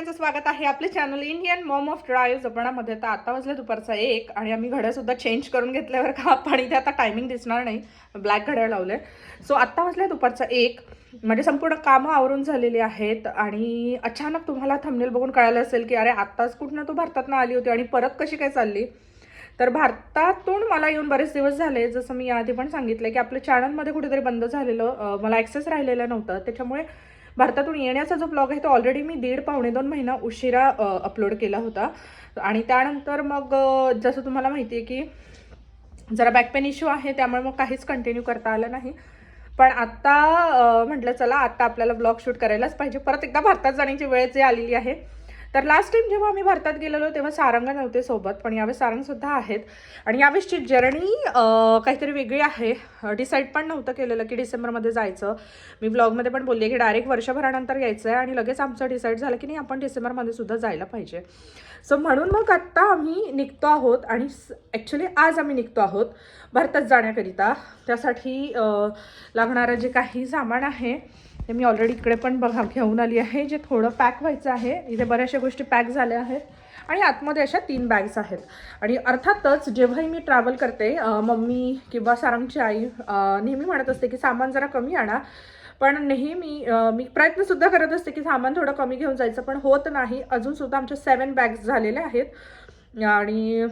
सगळ्यांचं स्वागत आहे आपले channel Indian mom of drive जपणामध्ये तर आता वाजले दुपारचा एक आणि आम्ही घड्यासुद्धा चेंज करून घेतल्यावर का? पण इथे आता टायमिंग दिसणार नाही. ब्लॅक घड्याळ लावले सो आत्ता वाजले दुपारचा एक. म्हणजे संपूर्ण कामं आवरून झालेली आहेत आणि अचानक तुम्हाला थंबनेल बघून कळालं असेल की अरे आत्ताच कुठनं तू भारतातनं आली होती आणि परत कशी काय चालली? तर भारतातून मला येऊन बरेच दिवस झाले. जसं मी आधी पण सांगितलं की आपल्या चॅनलमध्ये कुठेतरी बंद झालेलं मला ॲक्सेस राहिलेलं नव्हतं. त्याच्यामुळे भारतातून येण्याचा जो ब्लॉग आहे तो ऑलरेडी मी दीड पावणे दोन महिना उशिरा अपलोड केला होता. आणि त्यानंतर मग जसं तुम्हाला माहिती आहे की जरा बॅकपेन इश्यू आहे त्यामुळे मग काहीच कंटिन्यू करता आलं नाही. पण आत्ता म्हटलं चला आत्ता आपल्याला ब्लॉग शूट करायलाच पाहिजे. परत एकदा भारतात जाण्याची वेळ जे आलेली आहे तर लास्ट टाइम जेव्हा आम्ही भारतात गेलेलो तेव्हा सारंग नव्हते सोबत पण यावेळेस सारंगसुद्धा आहेत. आणि यावेळेसची जर्नी काहीतरी वेगळी आहे. डिसाईड पण नव्हतं केलेलं की डिसेंबरमध्ये जायचं. मी ब्लॉगमध्ये पण बोलली की डायरेक्ट वर्षभरानंतर यायचं आहे आणि लगेच आमचं डिसाईड झालं की नाही आपण डिसेंबरमध्ये सुद्धा जायला पाहिजे. सो म्हणून मग आत्ता आम्ही निघतो आहोत आणि ॲक्च्युली आज आम्ही निघतो आहोत भारतात जाण्याकरिता. त्यासाठी लागणारं जे काही सामान आहे ते मी ऑलरेडी इकडे पण बघा घेऊन आली आहे. जे थोडं पॅक व्हायचं आहे इथे बऱ्याचशा गोष्टी पॅक झाल्या आहेत. आणि आतमध्ये अशा तीन बॅग्स आहेत. आणि अर्थातच जेव्हाही मी ट्रॅव्हल करते मम्मी किंवा सारंगची आई नेहमी म्हणत असते की सामान जरा कमी आणा. पण नेहमी मी प्रयत्नसुद्धा करत असते की सामान थोडं कमी घेऊन जायचं पण होत नाही. अजूनसुद्धा आमच्या सेवन बॅग्स झालेल्या आहेत. आणि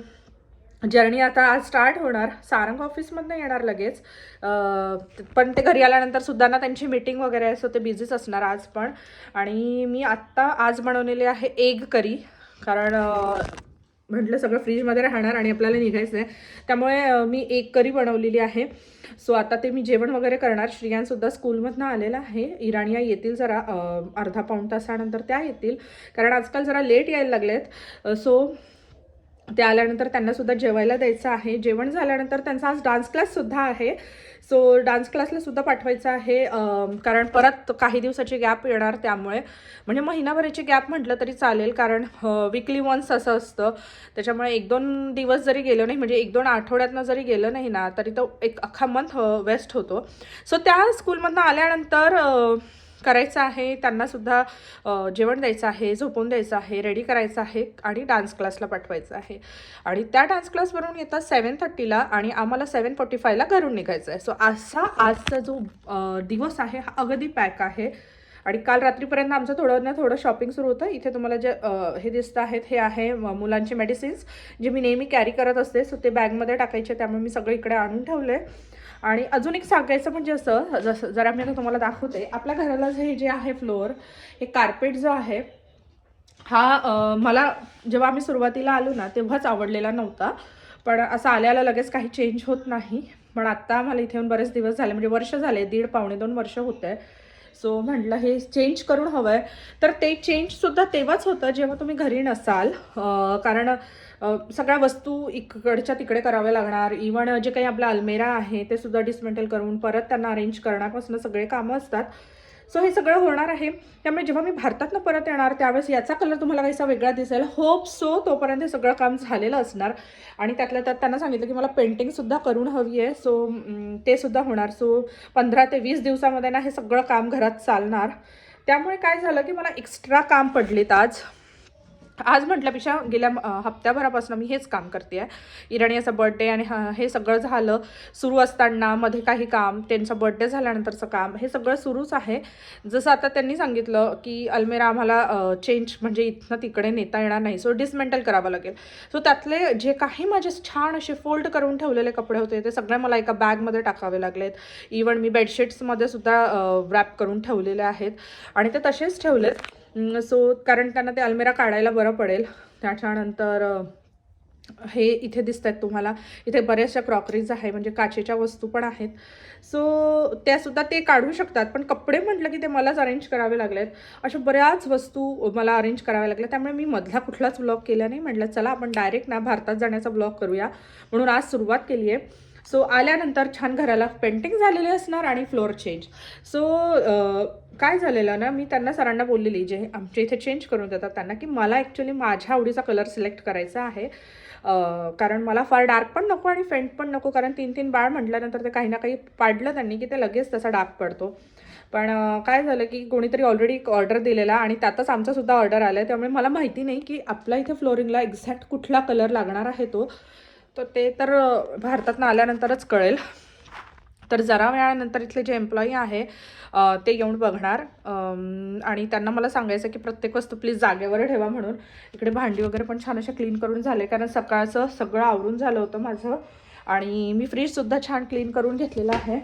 जर्नी आता आज स्टार्ट होणार. सारंग ऑफिसमधनं येणार लगेच. पण ते घरी आल्यानंतर सुद्धा ना त्यांची मीटिंग वगैरे आहे सो ते बिझीच असणार आज पण. आणि मी आत्ता आज बनवलेले आहे एग करी. कारण म्हटलं सगळं फ्रीजमध्ये राहणार आणि आपल्याला निघायचं आहे त्यामुळे मी एक करी बनवलेली आहे. सो आता ते मी जेवण वगैरे करणार. श्रियांसुद्धा स्कूलमधनं आलेला आहे. इराणिया येतील जरा अर्धा पाऊण तासानंतर त्या येतील. कारण आजकाल जरा लेट यायला लागलेत. सो ते आल्यानंतर त्यांनासुद्धा जेवायला द्यायचं आहे. जेवण झाल्यानंतर त्यांचा आज डान्स क्लाससुद्धा आहे. सो डान्स क्लासला सुद्धा पाठवायचं आहे कारण परत काही दिवसाची गॅप येणार त्यामुळे. म्हणजे महिनाभराची गॅप म्हटलं तरी चालेल कारण विकली वन्स असं असतं. त्याच्यामुळे एक दोन दिवस जरी गेलो नाही म्हणजे एक दोन आठवड्यातनं जरी गेलं नाही ना तरी तो एक अख्खा मंथ वेस्ट होतो. सो त्या स्कूलमधनं आल्यानंतर करायचं आहे त्यांनासुद्धा जेवण द्यायचं आहे झोपून द्यायचं आहे रेडी करायचं आहे आणि डान्स क्लासला पाठवायचं आहे. आणि त्या डान्स क्लासवरून येतात सेवन थर्टीला आणि आम्हाला सेवन फोर्टी फायला घरून निघायचं आहे. सो असा आजचा जो दिवस आहे हा अगदी पॅक आहे. आणि काल रात्रीपर्यंत आमचं थोडं ना थोडं शॉपिंग सुरू होतं. इथे तुम्हाला जे हे दिसत आहेत हे आहे मुलांचे मेडिसिन्स जे मी नेहमी कॅरी करत असते. सो ते बॅगमध्ये टाकायचे त्यामुळे मी सगळं इकडे आणून ठेवले. आणि अजून एक सांगायचं म्हणजे असं जसं जरा मी आता तुम्हाला दाखवते. आपल्या घराला हे जे आहे फ्लोअर हे कार्पेट जो आहे हा मला जेव्हा आम्ही सुरुवातीला आलो ना तेव्हाच आवडलेला नव्हता. पण असं आल्याला लगेच काही चेंज होत नाही. पण आत्ता मला इथे येऊन बरेच दिवस झाले म्हणजे वर्ष झाले दीड पावणे दोन वर्ष होत आहे सो म्हटलं हे चेंज करून हवं आहे तर ते चेंजसुद्धा तेव्हाच होतं जेव्हा तुम्ही घरी नसाल. कारण सगळ्या वस्तू इकडच्या तिकडे कराव्या लागणार. इव्हन जे काही आपला अल्मेरा आहे ते सुद्धा डिसमेंटल करून परत त्यांना अरेंज करण्यापासून सगळे कामं असतात. सो हे सगळं होणार आहे. त्यामुळे जेव्हा मी भारतातनं परत येणार त्यावेळेस याचा कलर तुम्हाला काहीसा वेगळा दिसेल. होप सो तोपर्यंत हे सगळं काम झालेलं असणार. आणि त्यातल्या त्यात त्यांना सांगितलं की मला पेंटिंगसुद्धा करून हवी आहे. सो mm, ते सुद्धा होणार. सो पंधरा ते वीस दिवसामध्ये ना हे सगळं काम घरात चालणार. त्यामुळे काय झालं की मला एक्स्ट्रा काम पडलेत आज. आज म्हटल्यापेक्षा गेल्या हप्त्याभरापासून मी हेच काम करते आहे इराणीचा बर्थडे आणि हे सगळं झालं. सुरू असताना मध्ये काही काम त्यांचा बर्थडे झाल्यानंतरचं काम हे सगळं सुरूच आहे. जसं आता त्यांनी सांगितलं की अल्मेरा आम्हाला चेंज म्हणजे इथनं तिकडे नेता येणार नाही. सो डिसमेंटल करावं लागेल. सो त्यातले जे काही माझे छान असे फोल्ड करून ठेवलेले कपडे होते ते सगळे मला एका बॅगमध्ये टाकावे लागलेत. इवन मी बेडशीट्समध्ये सुद्धा रॅप करून ठेवलेले आहेत. आणि ते तसेच ठेवलेत. सो कारण त्यांना ते अल्मेरा काढायला बरं पडेल. त्याच्यानंतर हे इथे दिसत आहेत तुम्हाला. इथे बऱ्याचशा क्रॉकरीज आहे म्हणजे काचेच्या वस्तू पण आहेत. सो त्यासुद्धा ते काढू शकतात. पण कपडे म्हटलं की ते मलाच अरेंज करावे लागलेत. अशा बऱ्याच वस्तू मला अरेंज कराव्या लागल्या. त्यामुळे मी मधला कुठलाच ब्लॉग केला नाही. म्हटलं चला आपण डायरेक्ट ना भारतात जाण्याचा ब्लॉग करूया. म्हणून आज सुरुवात केली आहे. सो आल्यानंतर छान घराला पेंटिंग झालेली असणार आणि फ्लोअर चेंज सो काय झालेलं ना मी त्यांना सरांना बोललेली जे आमच्या इथे चेंज करून देतात त्यांना की मला ॲक्च्युली माझ्या आवडीचा कलर सिलेक्ट करायचा आहे. कारण मला फार डार्क पण नको आणि फेंट पण नको कारण तीन तीन बाळ म्हटल्यानंतर ते काही ना काही पाडलं त्यांनी की ते लगेच तसा डार्क पडतो. पण काय झालं की कोणीतरी ऑलरेडी एक ऑर्डर दिलेला आणि त्यातच आमचासुद्धा ऑर्डर आला आहे त्यामुळे मला माहिती नाही की आपल्या इथे फ्लोरिंगला एक्झॅक्ट कुठला कलर लागणार आहे तो. तर ते तर भारतातनं आल्यानंतरच कळेल. तर जरा वेळानंतर इथले जे एम्प्लॉई आहे ते येऊन बघणार. आणि त्यांना मला सांगायचं की प्रत्येक वस्तू प्लीज जागेवर ठेवा म्हणून. इकडे भांडी वगैरे पण छान असे क्लीन करून झाले कारण सकाळचं सगळं आवरून झालं होतं माझं. आणि मी फ्रीजसुद्धा छान क्लीन करून घेतलेलं आहे.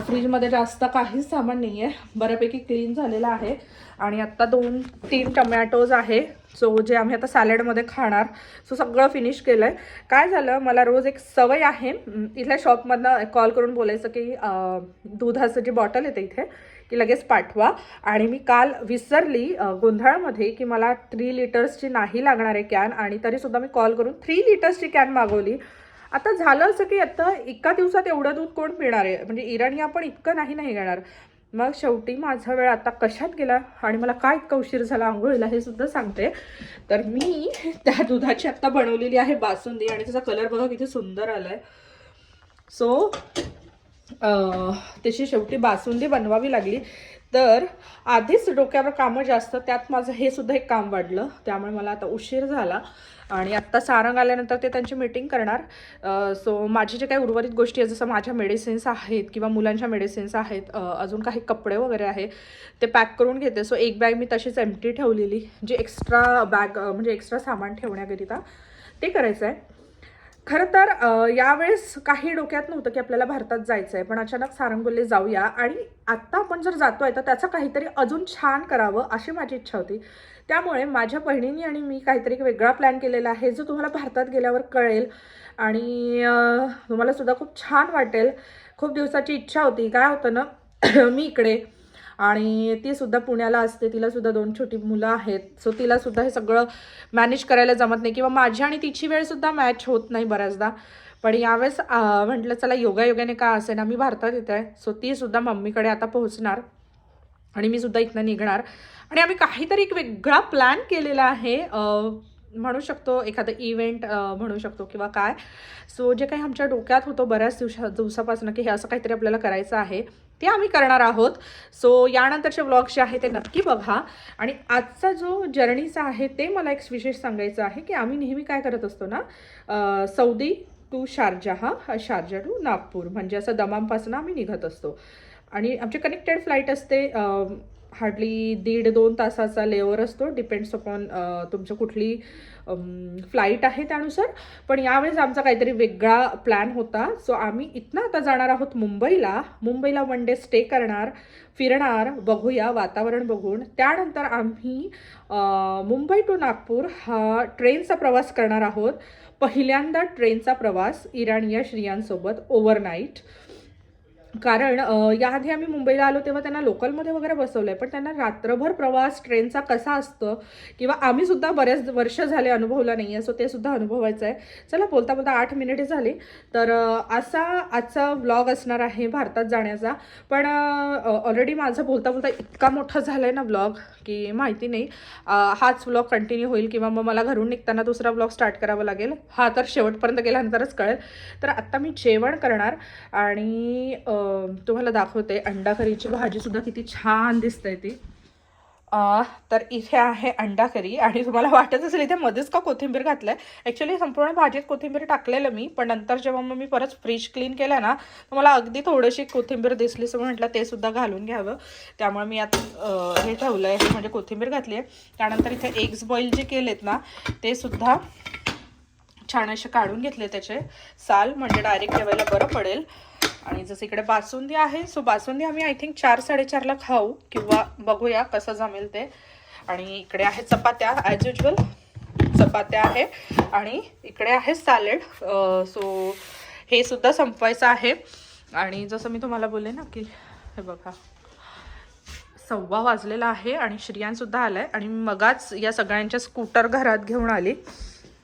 फ्रीजमध्ये जास्त काहीच सामान नाही आहे बऱ्यापैकी क्लीन झालेलं आहे. आणि आत्ता दोन तीन टमॅटोज आहे. सो जे आम्ही आता सॅलडमध्ये खाणार. सो सगळं फिनिश केलं आहे काय झालं? मला रोज एक सवय आहे. इथल्या शॉपमधनं कॉल करून बोलायचं की दुधाचं जी बॉटल येते इथे की लगेच पाठवा. आणि मी काल विसरली गोंधळामध्ये की मला थ्री लिटर्सची नाही लागणार आहे कॅन आणि तरीसुद्धा मी कॉल करून थ्री लिटर्सची कॅन मागवली. आता झालं असं की आता एका दिवसात एवढं दूध कोण पिणार आहे? म्हणजे इराणी आपण इतकं नाही नाही घेणार. मग शेवटी माझा वेळ आता कशात गेला आणि मला काय इतका उशीर झाला आंघोळीला हे सुद्धा सांगते. तर मी त्या दुधाची आत्ता बनवलेली आहे बासुंदी आणि त्याचा कलर बघा किती सुंदर आलाय. सो त्याची शेवटी बासुंदी बनवावी लागली. तर आधीच डोक्यावर कामं जास्त त्यात माझं हे सुद्धा एक काम वाढलं. त्यामुळे मला आता उशीर झाला. आणि आत्ता सारंग आल्यानंतर ते त्यांची मीटिंग करणार. सो माझे जे काही उर्वरित गोष्टी आहेत जसं माझ्या मेडिसिन्स आहेत किंवा मुलांच्या मेडिसिन्स आहेत अजून काही कपडे वगैरे आहे ते पॅक करून घेते. सो एक बॅग मी तशीच एमटी ठेवलेली जी एक्स्ट्रा बॅग म्हणजे एक्स्ट्रा सामान ठेवण्याकरिता ते करायचं आहे खरं तर यावेळेस काही डोक्यात नव्हतं की आपल्याला भारतात जायचं आहे पण अचानक सारंगुल्ले जाऊया आणि आत्ता आपण जर जातो आहे तर त्याचं काहीतरी अजून छान करावं अशी माझी इच्छा होती. त्यामुळे माझ्या बहिणींनी आणि मी काहीतरी एक वेगळा प्लॅन केलेला आहे जो तुम्हाला भारतात गेल्यावर कळेल आणि तुम्हाला सुद्धा खूप छान वाटेल. खूप दिवसाची इच्छा होती. काय होतं ना मी इकडे आणि ती सुद्धा पुण्याला असते. तिला सुद्धा दोन छोटी मुलं आहेत. सो तिला सुद्धा हे सगळं मॅनेज करायला जमत नाही किंवा माझी आणि तिची वेळ सुद्धा मॅच होत नाही बऱ्याचदा. पण यावेळेस म्हटलं चला योगायोगाने का असे ना मी भारतात येत. आहे सो ती सुद्धा मम्मीकडे आता पोहोचणार. आणि मी सुद्धा इथनं निघणार. आणि आम्ही काहीतरी एक वेगळा प्लॅन केलेला आहे. म्हणू शकतो एखादं इव्हेंट म्हणू शकतो किंवा काय. सो जे काही आमच्या डोक्यात होतं बऱ्याच दिवसा दिवसापासून की हे असं काहीतरी आपल्याला करायचं आहे ते आम्ही करणार आहोत. सो यानंतरचे व्लॉग्स जे आहे ते नक्की बघा. आणि आजचा जो जर्नीचा आहे ते मला एक विशेष सांगायचं आहे की आम्ही नेहमी काय करत असतो ना Saudi to Sharjah Sharjah to Nagpur. म्हणजे असं दमामपासून आम्ही निघत असतो. आणि आमची कनेक्टेड फ्लाईट असते हार्डली दीड दोन तासाचा लेवर असतो. डिपेंड्स अपॉन तुमचं कुठली फ्लाईट आहे त्यानुसार. पण यावेळेस आमचा काहीतरी वेगळा प्लॅन होता. सो आम्ही इथनं आता जाणार आहोत मुंबईला. मुंबईला वन डे स्टे करणार फिरणार बघूया वातावरण बघून. त्यानंतर आम्ही मुंबई टू नागपूर हा ट्रेनचा प्रवास करणार आहोत. पहिल्यांदा ट्रेनचा प्रवास इराणी या श्रियांसोबत ओव्हरनाईट कारण याआधी आम्ही मुंबईला आलो तेव्हा त्यांना लोकलमध्ये वगैरे बसवलं आहे पण त्यांना रात्रभर प्रवास ट्रेनचा कसा असतं किंवा आम्ही सुद्धा बऱ्याच वर्ष झाले अनुभवला नाही आहे सो ते सुद्धा अनुभवायचं आहे. चला बोलता बोलता आठ मिनिटे झाली. तर असा आजचा व्लॉग असणार आहे भारतात जाण्याचा. पण ऑलरेडी माझं बोलता बोलता इतका मोठा झाला आहे ना व्लॉग की माहिती नाही. हाच व्लॉग कंटिन्यू होईल किंवा मग मला घरून निघताना दुसरा व्लॉग स्टार्ट करावा लागेल. हा तर शेवटपर्यंत गेल्यानंतरच कळेल. तर आत्ता मी जेवण करणार आणि तुम्हाला दाखवते अंडा करीची भाजीसुद्धा किती छान दिसते ती. तर इथे आहे अंडा करी आणि तुम्हाला वाटत असेल इथे मध्येच का कोथिंबीर घातलं आहे ॲक्च्युली संपूर्ण भाजीत कोथिंबीर टाकलेलं मी पण नंतर जेव्हा मग मी परत फ्रीज क्लीन केलं ना तर मला अगदी थोडीशी कोथिंबीर दिसली सो म्हटलं ते सुद्धा घालून घ्यावं. त्यामुळे मी आता हे ठेवलं आहे म्हणजे कोथिंबीर घातली आहे. त्यानंतर इथे एग्स बॉईल जे केलेत ना ते सुद्धा छान असे काढून घेतले त्याचे. साल म्हणजे डायरेक्ट ठेवायला बरं पडेल. आणि जसं इकडे बासुंदी आहे सो बासुंदी आम्ही आय थिंक चार साडेचारला खाऊ किंवा बघूया कसं जमेल ते. आणि इकडे आहे चपात्या ॲज युजल चपात्या आहे. आणि इकडे आहे सॅलेड सो हे सुद्धा संपवायचं आहे. आणि जसं मी तुम्हाला बोलले ना की हे बघा सव्वा वाजलेला आहे आणि श्रियांसुद्धा आला आहे आणि मगाच या सगळ्यांच्या स्कूटर घरात घेऊन आली.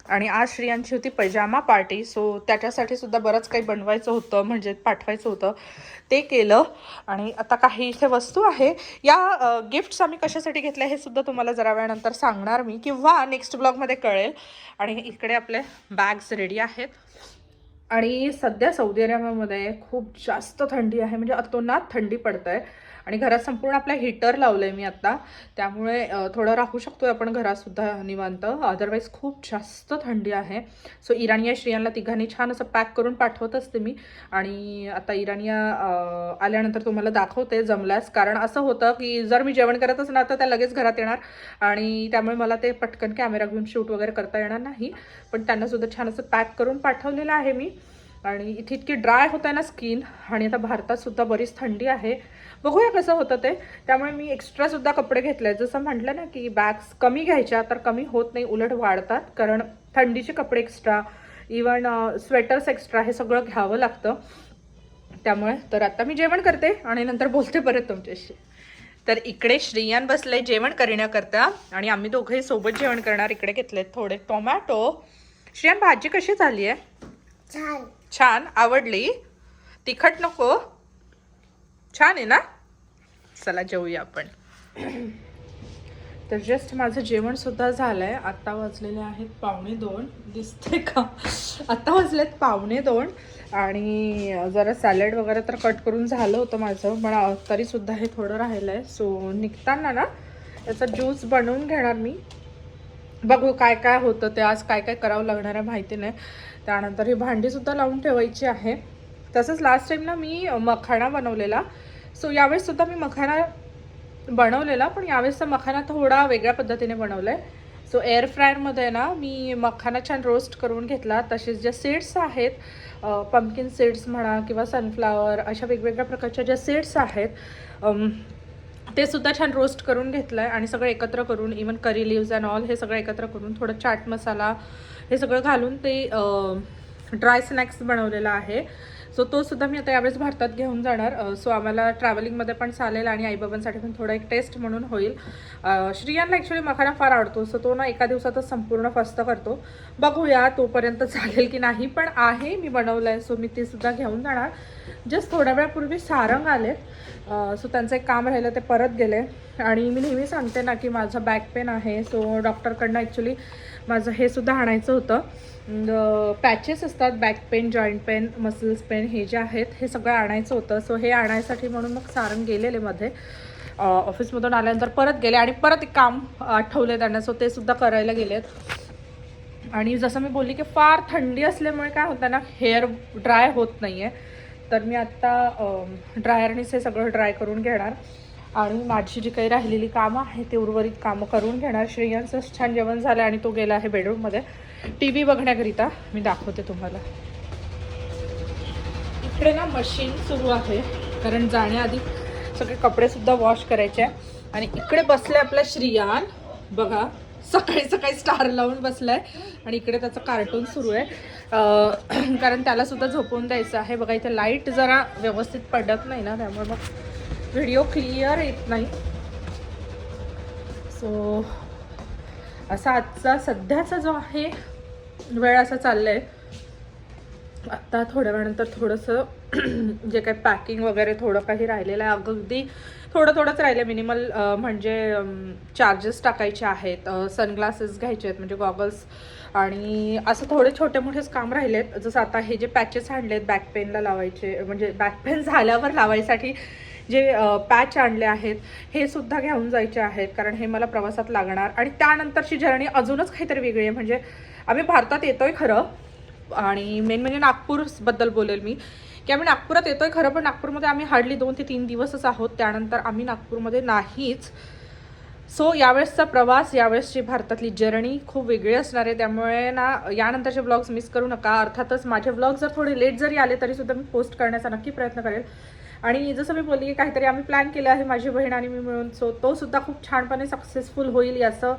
आणि आज श्रियांची होती पैजामा पार्टी सो त्याच्यासाठी सुद्धा बरंच काही बनवायचं होतं म्हणजे पाठवायचं होतं. ते केलं आणि आता काही इथे वस्तू आहे. या गिफ्ट्स आम्ही कशासाठी घेतल्या हे सुद्धा तुम्हाला जरा वेळानंतर सांगणार मी किंवा नेक्स्ट ब्लॉगमध्ये कळेल. आणि इकडे आपले बॅग्स रेडी आहेत. आणि सध्या सौदी अरेबियामध्ये खूप जास्त थंडी आहे म्हणजे अतोनात थंडी पडत आहे आणि घरात संपूर्ण आपला हीटर लावलं आहे मी आत्ता त्यामुळे थोडं राहू शकतो आहे आपण घरातसुद्धा निवांत. अदरवाईज खूप जास्त थंडी आहे. सो इराणिया श्रियांना तिघांनी छान असं पॅक करून पाठवत असते मी. आणि आता इराणिया आल्यानंतर तुम्हाला दाखवते जमल्यास. कारण असं होतं की जर मी जेवण करत असणार तर त्या लगेच घरात येणार. आणि त्यामुळे मला ते पटकन कॅमेरा घेऊन शूट वगैरे करता येणार नाही. पण त्यांनासुद्धा छान असं पॅक करून पाठवलेलं आहे मी. आणि इथे इतकी ड्राय होत आहे ना स्किन आणि आता भारतात सुद्धा बरीच थंडी आहे. बघूया कसं होतं ते. त्यामुळे मी एक्स्ट्रासुद्धा कपडे घेतले जसं म्हटलं ना की बॅग्स कमी घ्यायच्या तर कमी होत नाही उलट वाढतात. कारण थंडीचे कपडे एक्स्ट्रा इवन स्वेटर्स एक्स्ट्रा हे सगळं घ्यावं लागतं. त्यामुळे तर आता मी जेवण करते आणि नंतर बोलते परत तुमच्याशी. तर इकडे श्रेयान बसले जेवण करण्याकरता आणि आम्ही दोघंही सोबत जेवण करणार. इकडे घेतले थोडे टोमॅटो श्रेयान भाजी कशी झाली आहे छान आवडली. तिखट नको. छान आहे ना? चला जेवूया आपण. तर जस्ट माझं जेवणसुद्धा झालं आहे आत्ता वाजलेले आहेत पावणे दोन. दिसते का? आता वाजलेत पावणे दोन. आणि जरा सॅलड वगैरे तर कट करून झालं होतं माझं पण तरीसुद्धा हे थोडं राहिलं आहे सो निघताना ना याचा ज्यूस बनवून घेणार मी. बघू काय काय होतं ते आज काय काय करावं लागणार आहे माहिती नाही. त्यानंतर ही भांडीसुद्धा लावून ठेवायची आहे. तसंच लास्ट टाईम ना मी मखाणा बनवलेला. सो यावेळेससुद्धा मी मखाणा बनवलेला पण यावेळेसचा मखाना थोडा वेगळ्या पद्धतीने बनवला आहे सो एअर फ्रायरमध्ये ना मी मखाना छान रोस्ट करून घेतला. तसेच ज्या सीड्स आहेत पंपकिन सीड्स म्हणा किंवा सनफ्लावर अशा वेगवेगळ्या प्रकारच्या ज्या सीड्स आहेत ते सुद्धा छान रोस्ट करून घेतलं आहे आणि सगळं एकत्र करून even curry leaves and all हे सगळं एकत्र करून थोडं चाट मसाला हे सगळं घालून ते ड्राय स्नॅक्स बनवलेला आहे. सो तो सुद्धा मी आता यावेळेस भारतात घेऊन जाणार. सो आम्हाला ट्रॅव्हलिंगमध्ये पण चालेल आणि आईबाबांसाठी पण थोडा एक टेस्ट म्हणून होईल. श्रियांना ॲक्च्युली मखाना फार आवडतो. सो तो ना एका दिवसातच संपूर्ण फस्त करतो. बघूया तोपर्यंत चालेल की नाही. पण आहे मी बनवलं आहे सो मी ते सुद्धा घेऊन जाणार. जस्ट थोड्या वेळापूर्वी सारंग आले सो त्यांचं एक काम राहिलं ते परत गेले. आणि मी नेहमी सांगते ना की माझं बॅक पेन आहे. सो डॉक्टरकडनं ॲक्च्युली माझं हे सुद्धा आणायचं होतं. पॅचेस असतात back pain joint pain muscles pain हे जे आहेत हे सगळं आणायचं होतं. सो हे आणायसाठी म्हणून मग सारंग गेलेले मध्ये. ऑफिसमधून आल्यानंतर परत गेले आणि परत एक काम आठवले त्यांना. सो ते सुद्धा करायला गेलेत. आणि जसं मी बोलली की फार थंडी असल्यामुळे काय होतं ना हेअर ड्राय होत नाही आहे तर मी आत्ता ड्रायरनीच हे सगळं ड्राय करून घेणार. आणि माझी जी काही राहिलेली कामं आहे ते उर्वरित कामं करून घेणार. श्रेयांचं छान जेवण झालं आणि तो गेला आहे बेडरूममध्ये. टी व्ही बघण्याकरिता मी दाखवते तुम्हाला. इकडे ना मशीन सुरू आहे कारण जाण्याआधी सगळे कपडेसुद्धा वॉश करायचे आहे. आणि इकडे बसले आपला श्रियान. बघा सकाळी सकाळी स्टार लावून बसलाय आणि इकडे त्याचं कार्टून सुरू आहे. कारण त्याला सुद्धा झोपवून द्यायचं आहे. बघा इथे लाइट जरा व्यवस्थित पडत नाही ना त्यामुळे मग व्हिडिओ क्लिअर येत नाही. सो असा आजचा सध्याचा जो आहे वेळ असा चाललाय. आत्ता थोड्या वेळानंतर थोडंसं जे काही पॅकिंग वगैरे थोडं काही राहिलेलं आहे. अगदी थोडं थोडंच राहिलं मिनिमल म्हणजे चार्जेस टाकायचे आहेत. सनग्लासेस घ्यायचे आहेत म्हणजे गॉगल्स आणि असं थोडे छोटे मोठेच काम राहिलेत. जसं आता हे जे पॅचेस आणलेत बॅक पेनला लावायचे म्हणजे बॅक पेन झाल्यावर लावायसाठी जे पॅच आणले आहेत हे सुद्धा घेऊन जायचे आहेत कारण हे मला प्रवासात लागणार. आणि त्यानंतरची जर्नी अजूनच काहीतरी वेगळी आहे. म्हणजे आम्ही भारतात येतोय खरं आणि मेन म्हणजे नागपूरबद्दल बोलेल मी. की आम्ही नागपुरात येतोय खरं पण नागपूरमध्ये आम्ही हार्डली दोन ते तीन दिवसच आहोत. त्यानंतर आम्ही नागपूरमध्ये नाहीच. सो यावेळेसचा प्रवास यावेळेसची भारतातली जर्नी खूप वेगळी असणार आहे. त्यामुळे ना यानंतरचे ब्लॉग्स मिस करू नका. अर्थातच माझे ब्लॉग जर थोडे लेट जरी आले तरीसुद्धा मी पोस्ट करण्याचा नक्की प्रयत्न करेल. आणि जसं मी बोलली की काहीतरी आम्ही प्लॅन केलं आहे माझी बहीण आणि मी मिळून. सो तो सुद्धा खूप छानपणे सक्सेसफुल होईल याचं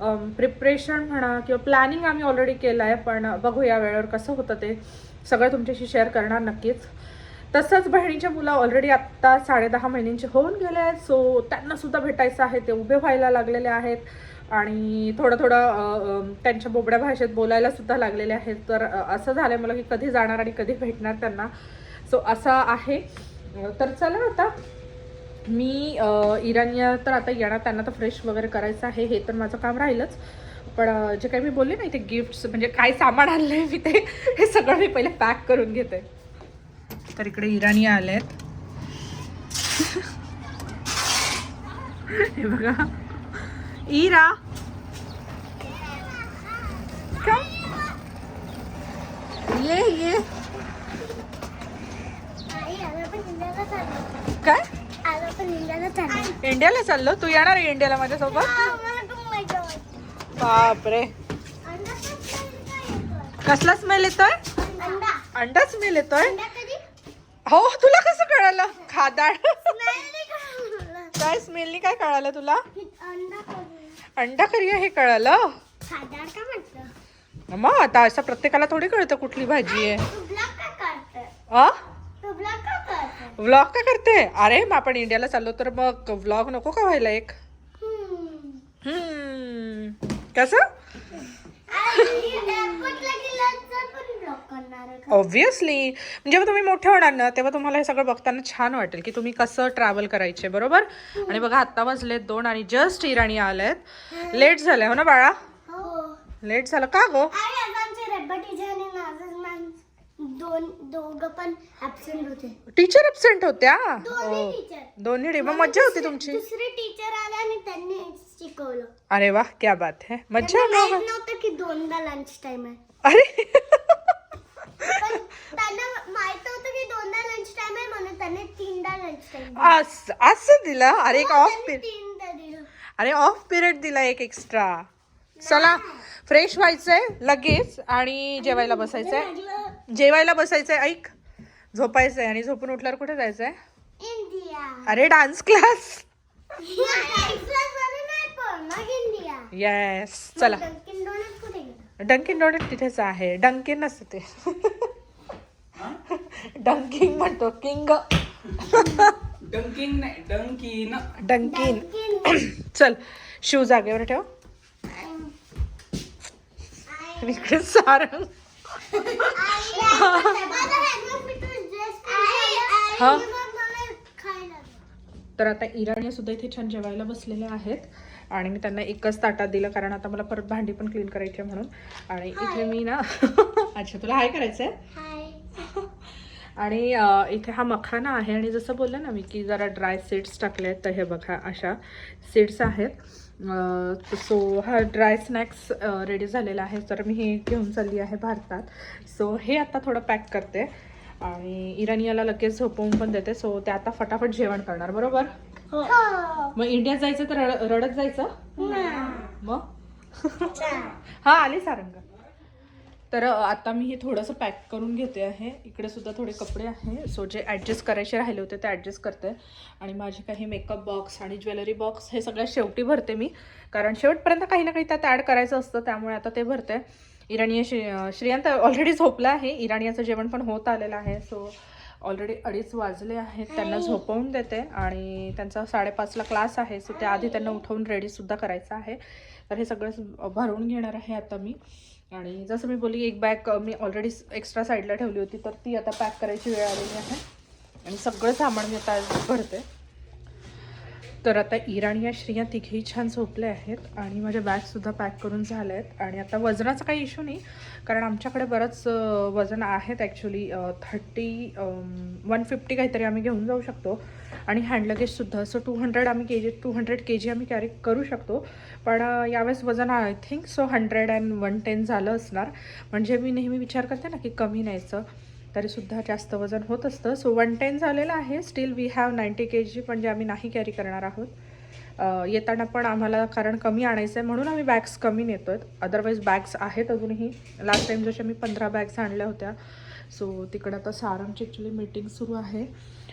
um, प्रिपरेशन म्हणा किंवा प्लॅनिंग आम्ही ऑलरेडी केलं आहे पण बघू या वेळेवर कसं होतं ते सगळं तुमच्याशी शेअर करणार नक्कीच. तसंच बहिणीच्या मुलं ऑलरेडी आत्ता साडेदहा महिन्यांचे होऊन गेले आहेत सो त्यांनासुद्धा भेटायचं आहे ते उभे व्हायला लागलेले आहेत. आणि थोडं थोडं त्यांच्या बोबड्या भाषेत बोलायला सुद्धा लागलेले आहेत. तर असं झालं मला की कधी जाणार आणि कधी भेटणार त्यांना. सो असं आहे. तर चला आता. मी इराणी तर आता येणार त्यांना तर फ्रेश वगैरे करायचं आहे हे तर माझं काम राहीलच. पण जे काही मी बोलले नाही ते गिफ्ट्स म्हणजे काय सामान आणलं आहे मी ते हे सगळं मी पहिले पॅक करून घेते. तर इकडे इराणी आले आहेत हे बघा. इरा. काय ये ये. काय? इंडियाला चाललो? तू येणार आहे इंडियाला माझ्यासोबत? बापरे. कसला स्मेल येतोय? अंडा. स्मेल येतोय? हो तुला कसं कळालं? खादाड. काय स्मेलनी काय कळालं तुला? अंडा करी हे कळालं? मग आता असं प्रत्येकाला थोडी कळतं कुठली भाजी आहे. अ व्लॉग का करते? अरे मग आपण इंडियाला चाललो तर मग व्लॉग नको का व्हायला एक? कसं? ऑब्विसली जेव्हा तुम्ही मोठे होणार ना तेव्हा तुम्हाला हे सगळं बघताना छान वाटेल की तुम्ही कसं ट्रॅव्हल करायचे बरोबर? आणि बघा आत्ता वाजलेत दोन आणि जस्ट इराणी आलेत. लेट झालंय हो ना बाळा? लेट झालं. का गो? दोन दोघं पण ऍबसेंट होते. टीचर अब्सेंट होत्या? दोन्ही ओ, टीचर दोन्ही डे मग मज्जा होती तुमची? दुसरे टीचर आले आणि त्यांनी शिकवलं. अरे वा क्या बात है. मज्जा त्यांना माहीत. नव्हतं की दोनदा लंच टाइम आहे. अरे. पण त्यांना माहीत होतं की दोनदा लंच टाइम आहे म्हणून त्यांनी तीनदा लंच टाइम असं असं दिलं? अरे एक ऑफ पिरियड तीनदा दिलं. अरे ऑफ पिरियड दिला एक एक्स्ट्रा चला फ्रेश व्हायचंय लगेच आणि जेवायला बसायचंय. जेवायला बसायचंय ऐक. झोपायचंय आणि झोपून उठल्यावर कुठे जायचंय? इंडिया. अरे डान्स क्लास नाही पण मग इंडिया येस चला. डंकिन डोनट कुठे गेलं डंकिन डोनट तिथेच आहे. डंकिन नसते ते. डंकिंग म्हणतो. किंग डंकिन नाही डंकिन डंकिन डंकिन चल. शिव जागेवर ठेव. इकडे सारंग. हा. तर आता इराणी सुद्धा इथे छान जेवायला बसलेले आहेत. आणि मी त्यांना एकच ताटात दिलं कारण आता मला परत भांडी पण क्लीन करायची म्हणून. आणि इथे मी ना अच्छा तुला हाय करायचं आहे आणि इथे हा मखाना आहे. आणि जसं बोललं ना मी की जरा ड्राय सीड्स टाकले आहेत तर हे बघा अशा सीड्स आहेत. सो हा ड्राय स्नॅक्स रेडी झालेला आहे. तर मी हे घेऊन चालली आहे भारतात. सो हे आता थोडं पॅक करते. आणि इराणियाला लगेच झोपवून पण देते. सो ते आता फटाफट जेवण करणार. बरोबर? मग इंडियात जायचं तर रड- रडत जायचं? मग? हा आली सारंग. तर आता मी हे थोडंसं पॅक करून घेते आहे. इकडे सुद्धा थोडे कपडे आहे. सो जे ॲडजस्ट करायचे राहिले होते ते ॲडजस्ट करते आणि माझे काही मेकअप बॉक्स आणि ज्वेलरी बॉक्स हे सगळ्यात शेवटी भरते मी. कारण शेवटपर्यंत काही ना काही त्यात ॲड करायचं असतं त्यामुळे आता ते भरते इराणीय श्री श्रियांत ऑलरेडी झोपला आहे. इराणियाचं जेवण पण होत आलेलं आहे. सो ऑलरेडी अडीच वाजले आहेत. त्यांना झोपवून देते. आणि त्यांचा साडेपाचला क्लास आहे. सो त्याआधी त्यांना उठवून रेडीसुद्धा करायचं आहे. तर हे सगळं भरून घेणार आहे आता मी. आणि जसं मी बोलली एक बॅग मी ऑलरेडी एक्स्ट्रा साईडला ठेवली होती तर ती आता पॅक करायची वेळ आलेली आहे. आणि सगळं सामान मी आता भरते. तर आता इराणी या श्रिया तिघेही छान झोपले आहेत आणि माझ्या बॅगसुद्धा पॅक करून झाल्या आहेत आणि आता वजनाचा काही इश्यू नाही कारण आमच्याकडे बरंच वजन आहेत ॲक्च्युली थर्टी वन फिफ्टी काहीतरी आम्ही घेऊन जाऊ शकतो. आणि हँड लगेजसुद्धा सो टू हंड्रेड आम्ही के जी टू हंड्रेड के जी आम्ही कॅरी करू शकतो. पण यावेळेस वजन I think so hundred and one ten झालं असणार. म्हणजे मी नेहमी विचार करते ना की कमी न्यायचं. तरीसुद्धा जास्त वजन होत असतं. सो वन टेन झालेलं आहे. Still we have ninety K G पण जे आम्ही नाही कॅरी करणार आहोत. येताना पण आम्हाला कारण कमी आणायचं आहे म्हणून आम्ही बॅग्स कमी नेतो आहेत अदरवाईज बॅग्स आहेत अजूनही. लास्ट टाईम जशा मी पंधरा बॅग्स आणल्या होत्या. सो तिकडं आता सारांची ॲक्च्युली मीटिंग सुरू आहे.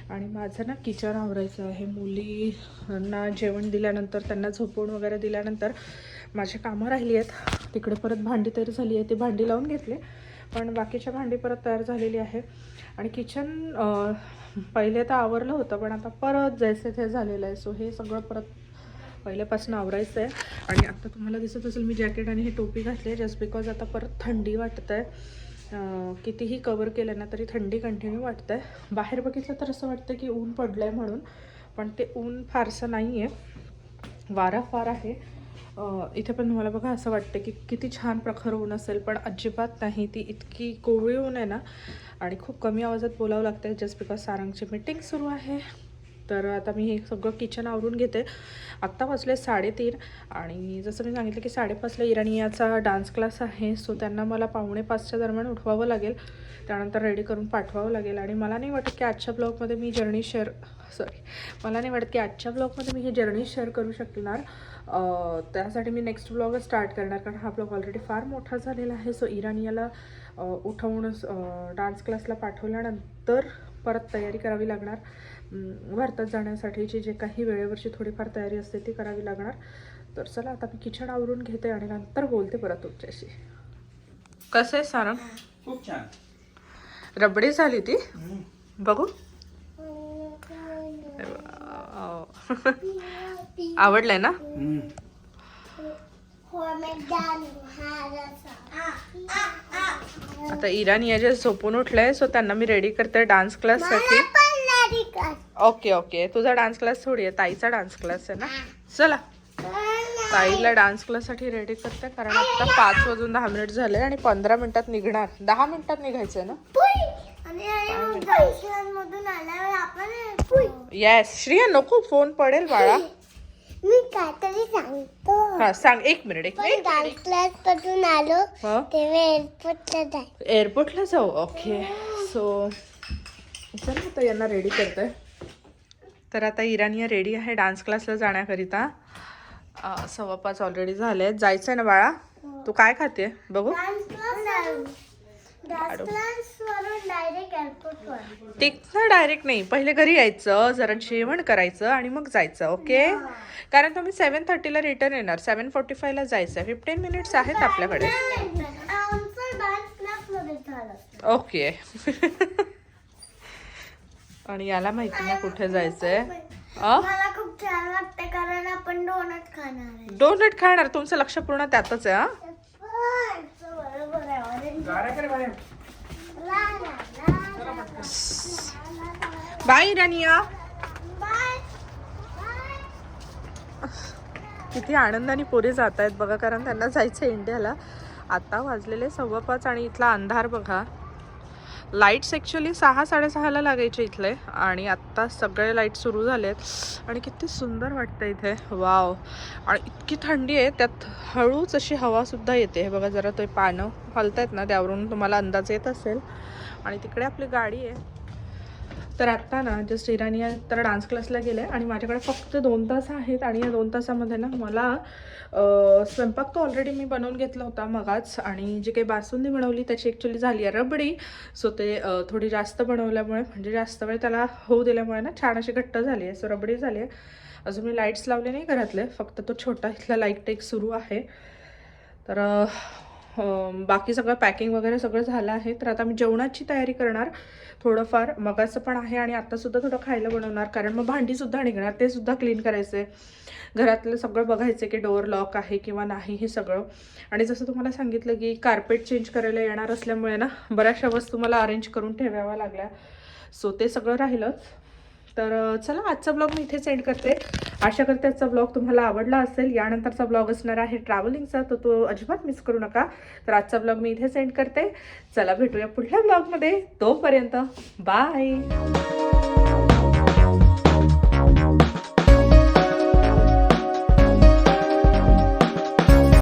आणि माझं ना किचन आवरायचं आहे. मुलींना जेवण दिल्यानंतर त्यांना झोपवून वगैरे दिल्यानंतर माझी कामं राहिली आहेत. तिकडे परत भांडी तयार झाली आहे. ती भांडी लावून घेतले. पण बाकीच्या भांडी परत तयार झालेली आहे. आणि किचन पहिले तर आवरलं होतं पण आता परत जायचं ते झालेलं आहे. सो हे सगळं परत पहिल्यापासून आवरायचं आहे आणि आता तुम्हाला दिसत असेल मी जॅकेट आणि ही टोपी घातली आहे जस्ट बिकॉज आता परत थंडी वाटत आहे कितीही कवर केलं ना तरी थंडी कंटिन्यू वाटत आहे बाहेर बघितलं तर असं वाटतं की ऊन पडलं आहे म्हणून पण ते ऊन फारसं नाही आहे वारा फार आहे. इथे पण तुम्हाला बघा असं वाटतं की किती छान प्रखर ऊन असेल पण अजिबात नाही. ती इतकी कोवळी ऊन आहे ना आणि खूप कमी आवाजात बोलावं लागतं जस्ट बिकॉज सारंगची मीटिंग सुरू आहे. तर आता मी हे सगळं किचन आवरून घेते. आत्ता वाचले साडेतीन आणि जसं मी सांगितलं की साडेपाचला इराणियाचा डान्स क्लास आहे सो त्यांना मला पावणे पाचच्या दरम्यान उठवावं लागेल. त्यानंतर रेडी करून पाठवावं लागेल. आणि मला नाही वाटत की आजच्या ब्लॉगमध्ये मी जर्नी शेअर सॉरी मला नाही वाटत की आजच्या ब्लॉगमध्ये मी ही जर्नी शेअर करू शकणार. त्यासाठी मी नेक्स्ट ब्लॉगच स्टार्ट करणार कारण हा ब्लॉग ऑलरेडी फार मोठा झालेला आहे. सो इराणियाला उठवून डान्स क्लासला पाठवल्यानंतर परत तयारी करावी लागणार. भारतात जाण्यासाठीची जे काही वेळेवरची थोडीफार तयारी असते ती करावी लागणार. तर चला आता मी किचन आवरून घेते आणि नंतर बोलते परत तुमच्याशी. कसं आहे सारंग खूप छान. रबडी झाली ती? बघू. आवडलंय ना? आता इराणी जे झोपून उठलंय सो त्यांना मी रेडी करते डान्स क्लाससाठी ओके ओके तुझा डान्स क्लास थोडी आहे. ताईचा डान्स क्लास आहे ना? चला. ताईला डान्स क्लाससाठी रेडी करते कारण आता पाच वाजून दहा मिनिट झाले आणि पंधरा मिनिटात निघणार. दहा मिनिटात निघायचंय ना? येस श्रिया नको फोन पडेल बाळा. मी काहीतरी सांगतो. हा सांग. एक मिनिट एक पण मिनिट डान्स क्लासपासून आलो हा? तेव्हा एअरपोर्टला जाय. एअरपोर्टला जाऊ? ओके सो चल आता यांना रेडी करते तर आता इराणिया रेडी आहे डान्स क्लासला जाण्याकरिता. सव्वा पाच ऑलरेडी झाले आहेत जायचं आहे ना बाळा? तू काय खाते? बघू. तिथनं डायरेक्ट नाही. पहिले घरी यायचं जरा जेवण करायचं आणि मग जायचं ओके कारण तुम्ही सेवन थर्टीला रिटर्न येणार. सेवन फोर्टी फायला जायचं फिफ्टीन मिनिट्स आहेत आपल्याकडे. आमचं डान्स क्लासमध्ये झालं. ओके आणि याला माहिती नाही कुठे जायचंय. अ? मला खूप छान वाटते कारण आपण डोनट खाणार आहे. डोनट खाणार. तुमचं लक्ष पूर्ण त्यातच आहे हा. बाय रानिया किती आनंदाने पोरे जात आहेत बघा कारण त्यांना जायचं आहे इंडियाला. आता वाजलेले सव्वा पाच आणि इथला अंधार बघा. लाईट्स ॲक्च्युली सहा साडेसहाला लागायचे इथले आणि आत्ता सगळे लाइट सुरू झाले आहेत आणि किती सुंदर वाटतं इथे. वाव आणि इतकी थंडी आहे त्यात हळूच अशी हवासुद्धा येते. हे बघा जरा ते पानं हलत आहेत ना त्यावरून तुम्हाला अंदाज येत असेल. आणि तिकडे आपली गाडी आहे. तर आत्ता ना जस्ट इराणी तर डान्स क्लासला गेले आणि माझ्याकडे फक्त दोन तास आहेत आणि या दोन तासामध्ये ना मला स्वयंपाक तो ऑलरेडी मी बनवून घेतला होता मगाच आणि जी काही बासुंदी बनवली त्याची ॲक्च्युली झाली आहे रबडी. सो ते थोडी जास्त बनवल्यामुळे म्हणजे जास्त वेळ त्याला होऊ दिल्यामुळे ना छान अशी घट्ट झाली आहे. सो रबडी झाली आहे. अजून मी लाईट्स लावले नाही घरातले फक्त तो छोटा इथला लाइट टेक सुरू आहे. तर बाकी सगळं पॅकिंग वगैरे सगळं झालं आहे. तर आता मी जेवणाची तयारी करणार. थोडंफार मगाचं पण आहे आणि आत्तासुद्धा थोडं खायला बनवणार. कारण मग भांडीसुद्धा निघणार. ते सुद्धा क्लीन आहे घरातलं सगळं बघायचं की डोअर लॉक आहे किंवा नाही हे सगळं. आणि जसं तुम्हाला सांगितलं की कार्पेट चेंज करायला येणार असल्यामुळे ना बऱ्याचशा वस्तू मला अरेंज करून ठेवाव्या लागल्या. सो ते सगळं राहिलंच. तर चला आजचा ब्लॉग मी इथे सेंड करते. आशा करते आजचा ब्लॉग तुम्हाला आवडला असेल. यानंतरचा ब्लॉग असणार आहे ट्रॅव्हलिंगचा तर तो अजिबात मिस करू नका. तर आजचा ब्लॉग मी इथे सेंड करते. चला भेटूया पुढल्या ब्लॉगमध्ये तोपर्यंत बाय